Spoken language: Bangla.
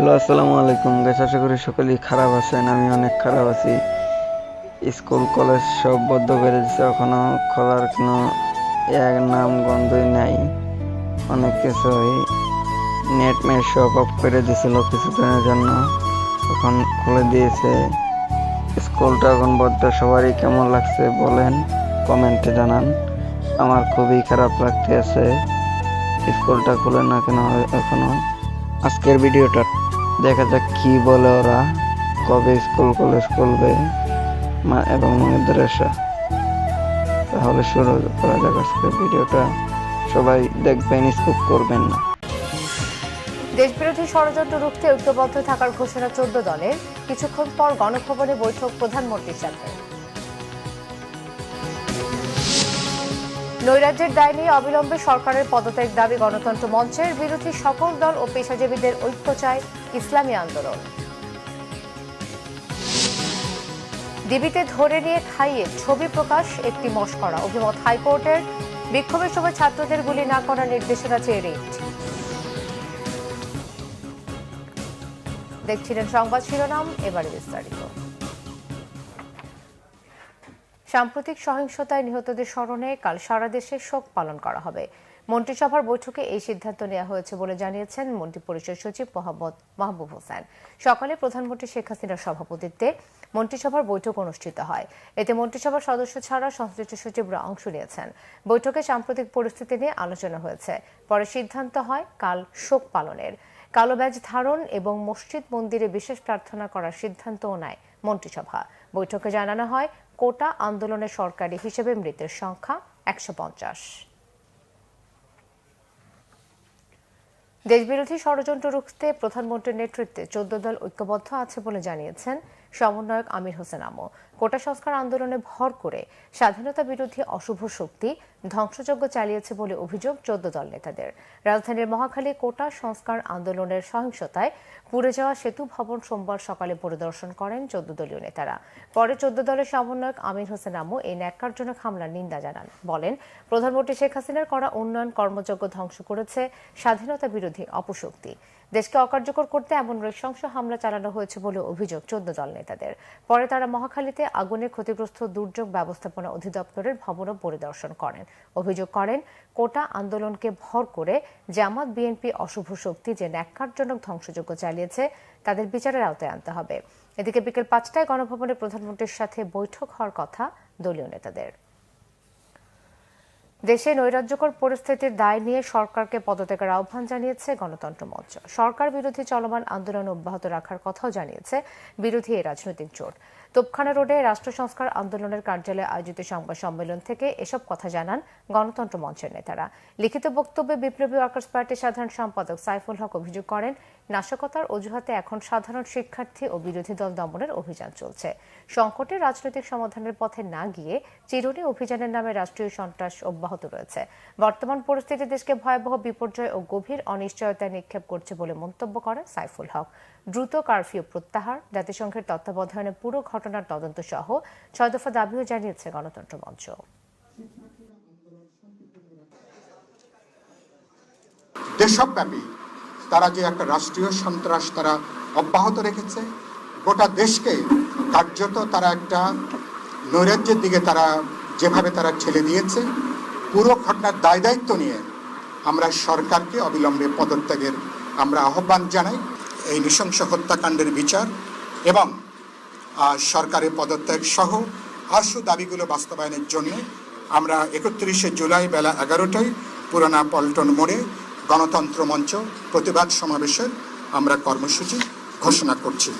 হ্যালো, আসসালামু আলাইকুম। গাছ আশা করি সকলেই খারাপ আছেন আমি অনেক খারাপ আছি। স্কুল, কলেজ সব বদ্ধ করে দিচ্ছে এখনও খোলার কোনো এক নাম গন্ধই নাই। অনেক কিছুই নেট মেট সব অফ করে দিয়েছিল কিছুদিনের জন্য, এখন খুলে দিয়েছে। স্কুলটা এখন বদ্ধ সবারই কেমন লাগছে বলেন, কমেন্টে জানান। আমার খুবই খারাপ লাগতে আছে স্কুলটা খুলে না কেন এখনও। আজকের ভিডিওটা দেখা যাক কি বলে ওরা, কবে স্কুল, কলেজ খুলবে এবং মাদ্রাসা তাহলে শুরু করা যাক আজকের ভিডিওটা। সবাই দেখবেন, স্কুপ করবেন না। দেশবিরোধী ষড়যন্ত্র রুখতে ঐক্যবদ্ধ থাকার ঘোষণা চোদ্দ দলের। কিছুক্ষণ পর গণভবনে বৈঠক প্রধানমন্ত্রীর সাথে। নৈরাজ্যের দায় নিয়ে অবিলম্বে সরকারের পদত্যাগ দাবি গণতন্ত্র মঞ্চের বিরোধী সকল দল ও পেশাজীবীদের ঐক্য চায় ইসলামী আন্দোলন। ডিবিতে ধরে নিয়ে খাইয়ে ছবি প্রকাশ, একটি মস্করা অভিমত হাইকোর্টের। বিক্ষোভের সময় ছাত্রদের গুলি না করার নির্দেশনা চেয়ে রিট দেখছিলেন সংবাদ শিরোনাম এবারে বিস্তারিত। সাম্প্রতিক সহিংসতায় নিহতদের স্মরণে কাল সারা দেশে শোক পালন করা হবে। মন্ত্রিসভার বৈঠকে এই সিদ্ধান্ত নেওয়া হয়েছে বলে জানিয়েছেন মন্ত্রিপরিষদ সচিব মোহাম্মদ মাহবুব হোসেন। সকালে প্রধানমন্ত্রী শেখ হাসিনার সভাপতিত্বে মন্ত্রিসভার বৈঠক অনুষ্ঠিত হয়। এতে মন্ত্রিসভার সদস্য ছাড়া সংশ্লিষ্ট সচিবরা অংশ নিয়েছেন। বৈঠকে সাম্প্রতিক পরিস্থিতি নিয়ে আলোচনা হয়েছে। পরে সিদ্ধান্ত হয় কাল শোক পালনের। কালো ব্যাজ ধারণ এবং মসজিদ মন্দিরে বিশেষ প্রার্থনা করার সিদ্ধান্তও নেয় মন্ত্রিসভা। বৈঠকে জানানো হয় কোটা আন্দোলনের সরকারি হিসেবে মৃতের সংখ্যা একশো পঞ্চাশ। দেশবিরোধী ষড়যন্ত্র রুখতে প্রধানমন্ত্রীর নেতৃত্বে চোদ্দ দল ঐক্যবদ্ধ আছে বলে জানিয়েছেন সমন্বয়ক আমির হোসেন আমো। কোটা সংস্কার আন্দোলনে ভর করে স্বাধীনতা বিরোধী অশুভ শক্তি ধ্বংসযজ্ঞ চালিয়েছে বলে অভিযোগ চোদ্দ দল নেতাদের। রাজধানীর মহাখালী কোটা সংস্কার আন্দোলনের সহিংসতায় পুড়ে যাওয়া সেতু ভবন সোমবার সকালে পরিদর্শন করেন চোদ্দ দলীয় নেতারা। পরে চোদ্দ দলের সমন্বয়ক আমির হোসেন আমো এই ন্যাক্কারজনক হামলার নিন্দা জানান। বলেন, প্রধানমন্ত্রী শেখ হাসিনার করা উন্নয়ন কর্মযজ্ঞ ধ্বংস করেছে স্বাধীনতা বিরোধী অপশক্তি। দেশকে অকার্যকর করতে এমন নৃশংস হামলা চালানো হয়েছে বলে অভিযোগ চোদ্দ দল নেতাদের। পরে তারা মহাখালীতে আগুনে ক্ষতিগ্রস্ত দুর্যোগ ব্যবস্থাপনা অধিদপ্তরের ভবনও পরিদর্শন করেন। অভিযোগ করেন, কোটা আন্দোলনকে ভর করে জামাত বিএনপি অশুভ শক্তি যে ন্যাক্কারজনক ধ্বংসযজ্ঞ চালিয়েছে, তাদের বিচারের আওতায় আনতে হবে। এদিকে বিকেল পাঁচটায় গণভবনে প্রধানমন্ত্রীর সাথে বৈঠক হওয়ার কথা দলীয় নেতাদের। দেশে নৈরাজ্যকর পরিস্থিতির দায় নিয়ে সরকারকে পদত্যাগের আহ্বান জানিয়েছে গণতন্ত্র মঞ্চ সরকার বিরোধী চলমান আন্দোলন অব্যাহত রাখার কথাও জানিয়েছে বিরোধী এই রাজনৈতিক জোট। তোপখানা রোডে রাষ্ট্র সংস্কার আন্দোলনের কার্যালয়ে আয়োজিত সংবাদ সম্মেলন থেকে এসব কথা জানান গণতন্ত্র মঞ্চের নেতারা। লিখিত বক্তব্যে বিপ্লবী ওয়ার্কার্স পার্টির সাধারণ সম্পাদক সাইফুল হক অভিযোগ করেন, নাশকতার অজুহাতে এখন সাধারণ শিক্ষার্থী ও বিরোধী দল দমনের অভিযান চলছে। সংকটের রাজনৈতিক সমাধানের পথে না গিয়ে চিরুনি অভিযানের নামে রাষ্ট্রীয় সন্ত্রাস অব্যাহত রয়েছে। বর্তমান পরিস্থিতি দেশকে ভয়াবহ বিপর্যয় ও গভীর অনিশ্চয়তায় নিক্ষেপ করছে বলে মন্তব্য করেন সাইফুল হক। দ্রুত কারফিউ প্রত্যাহার, জাতিসংঘের তত্ত্বাবধানে পুরো ঘটনার তদন্ত সহ ছয় দফা দাবিও জানিয়েছে গণতন্ত্র মঞ্চ। দেশব্যাপী তারা যে একটা রাষ্ট্রীয় সন্ত্রাস তারা অব্যাহত রেখেছে, গোটা দেশকে কার্যত তারা একটা নৈরাজ্যের দিকে তারা যেভাবে তারা ঠেলে দিয়েছে পুরো ঘটনার দায় দায়িত্ব নিয়ে আমরা সরকারকে অবিলম্বে পদত্যাগের আমরা আহ্বান জানাই। এই নৃশংস হত্যাকাণ্ডের বিচার এবং সরকারের পদত্যাগ সহ আশু দাবিগুলো বাস্তবায়নের জন্য আমরা একত্রিশে জুলাই বেলা এগারোটায় পুরানা পল্টন মোড়ে গণতন্ত্র মঞ্চ প্রতিবাদ সমাবেশের আমরা কর্মসূচি ঘোষণা করছি।